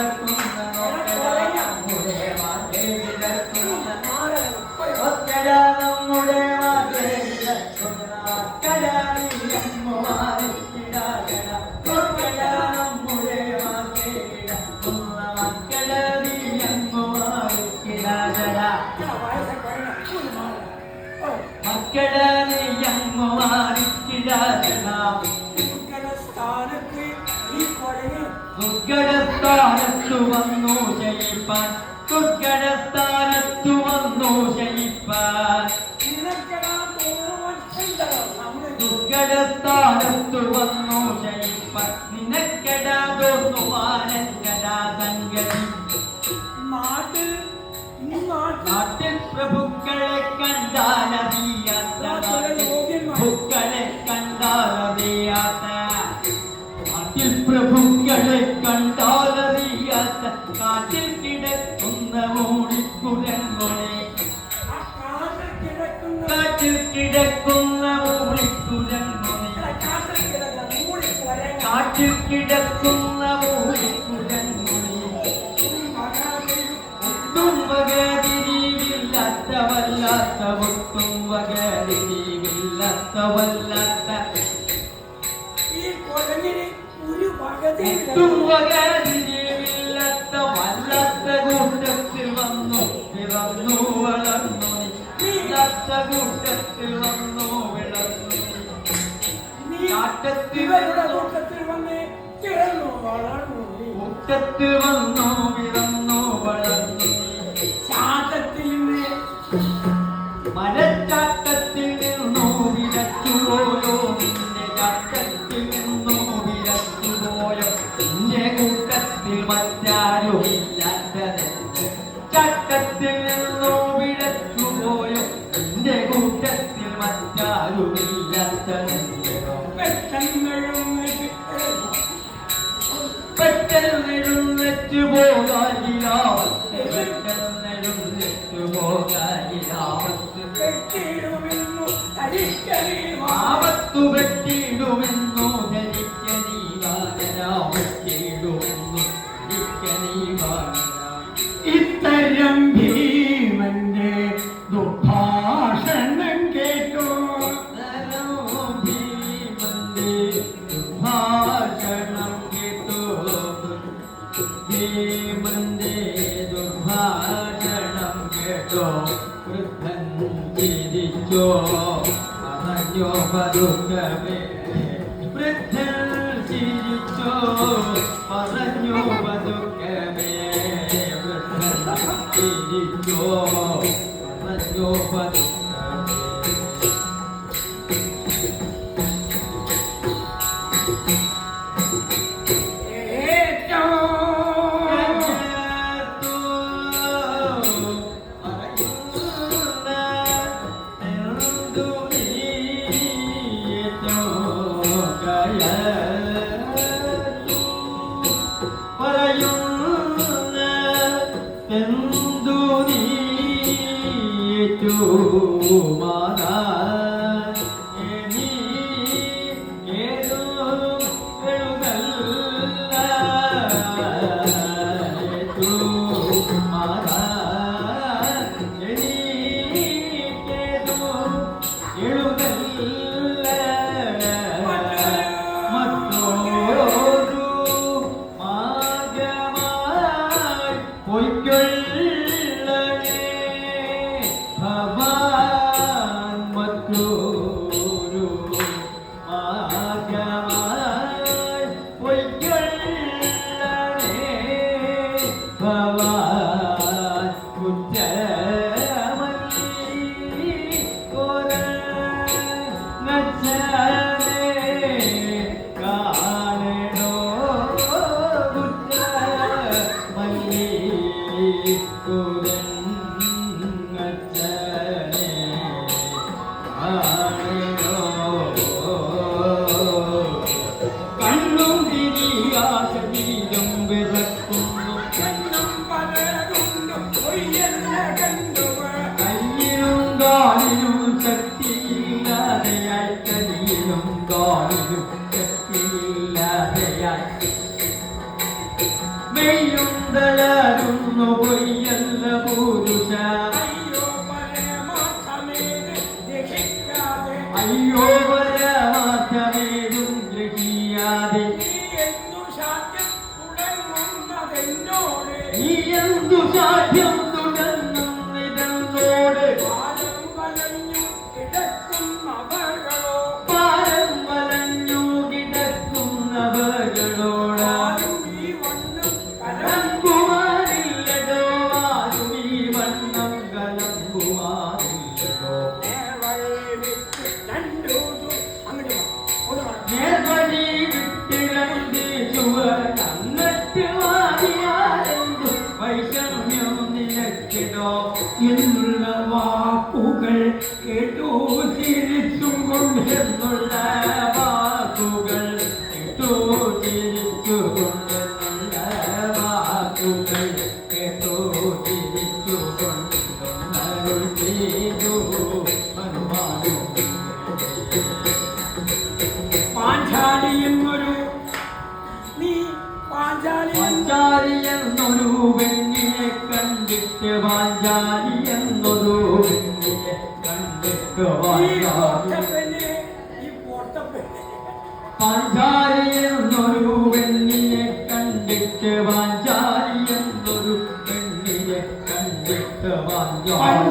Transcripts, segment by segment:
Obrigada ദുർഘടസ്ഥാനത്തു വന്നു ജയിപ്പാൻ. ദുർഘടസ്ഥാനത്തു വന്നു ചിന്തകൾ ദുർഘടസ്ഥാനത്തു വന്നു ജയിപ്പാൻ. വല്ലാത്ത ഈ കൊരങ്ങിന് ഒരു പകുതിയില്ല ഒട്ടും വകതിരിവില്ലാത്ത വല്ലാത്ത കൂട്ടത്തിൽ വന്നു പിറന്നു വളർന്നു. ഇല്ലാത്ത കൂട്ടത്തിൽ വന്നു വിളർന്നു. കൂട്ടത്തിൽ വന്നു പിറന്നു മറ്റാരുമില്ലാത്തതെന്ന് പെട്ടെന്നെഴുന്നേറ്റ് പെട്ടെന്നെഴുന്നേറ്റ് പോകാനിലാവത്ത് പെട്ടെന്നെഴുന്നേറ്റ് പോകാനിലാവത്ത് കെട്ടിയിടുമെന്നു തരിക്കറിയുവാ ആപത്തു വെട്ടിയിടുമെന്നു ധരിക്ക നീ വാദന വെട്ടിയിടുമെന്നു ധരിക്ക നീ വാദന ഇത്തരം ഭീമന്റെ ദുഃഭാഷണം പറഞ്ഞോ പതുക്കമേ വൃദ്ധൻ ചിരിച്ചോ പറഞ്ഞോ പതുക്കമേ വൃദ്ധൻ ചിരിച്ചോ പറഞ്ഞോ പതുക്കമേ മറ്റൊരു Bye-bye. പാഞ്ചാരിയെന്നൊരു പെണ്ണിനെ കണ്ടിട്ട് പാഞ്ചാരിയെന്നൊരു പെണ്ണിനെ കണ്ടിട്ട് പാഞ്ചാരി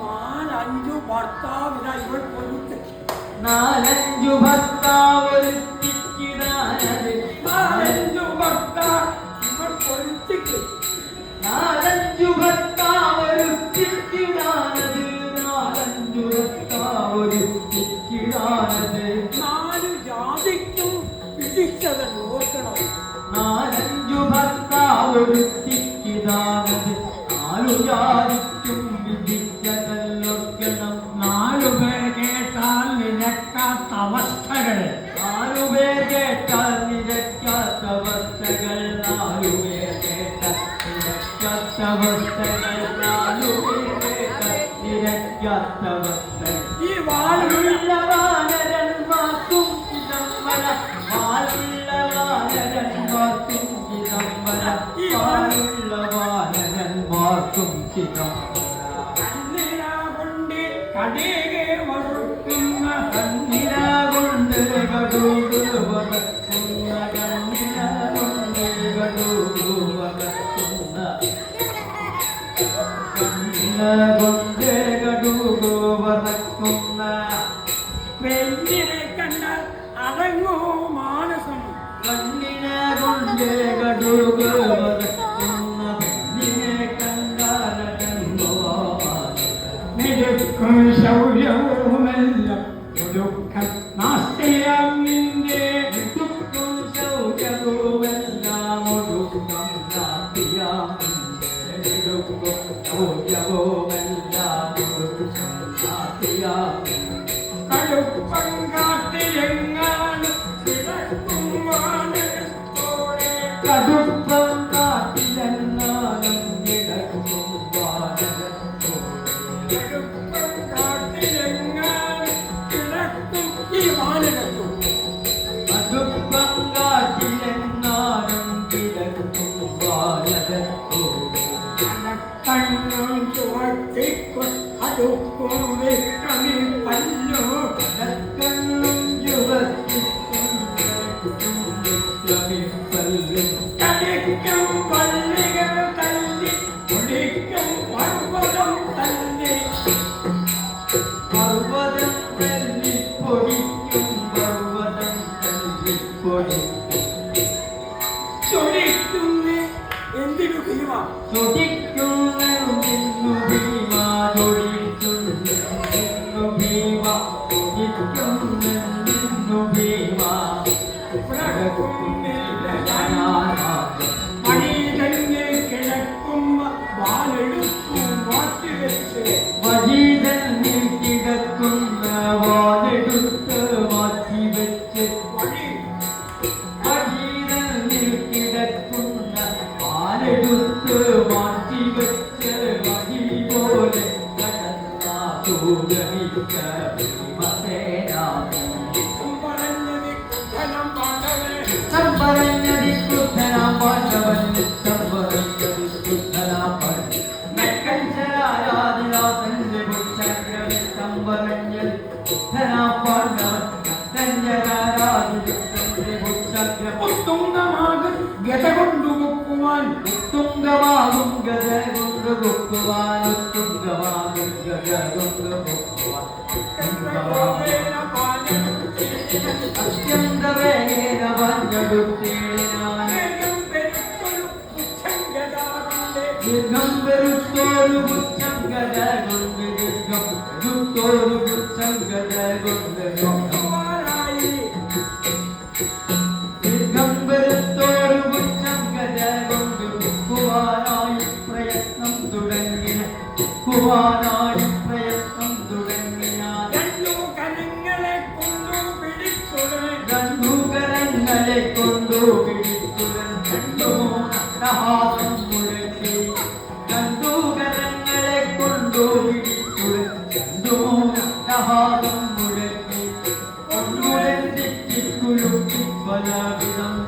നാലഞ്ചു ഭർത്താവിനായി ഇവൾ നാലഞ്ചു ഭർത്താവ് യാദിക്കും വിധിക്കതല്ലൊക്കണം നാലുപേർ കേട്ടാൽ നിരക്കാത്ത അവസ്ഥകൾ നാലുപേർ കേട്ടാൽ നിരക്കാത്ത അവസ്ഥകൾ നാലുപേർ കേട്ടാൽ അവസ്ഥകൾ നാലുപേർ കേട്ടാൽ നിരക്കാത്ത അവസ്ഥകൾ 健康。तुम्हें लगाना గతగుండు ముక్కుమాన్ ఉత్తుంగవాదం గదగుండు ముక్కుమాన్ ఉత్తుంగవాదం గదగుండు ముక్కుమాన్ అత్యంత వేగేన వంగడుత్తేన ಸಂಗದ ಗೊಂದಗ ಸಂಗದ ಗೊಂದಗ Vajra Vidam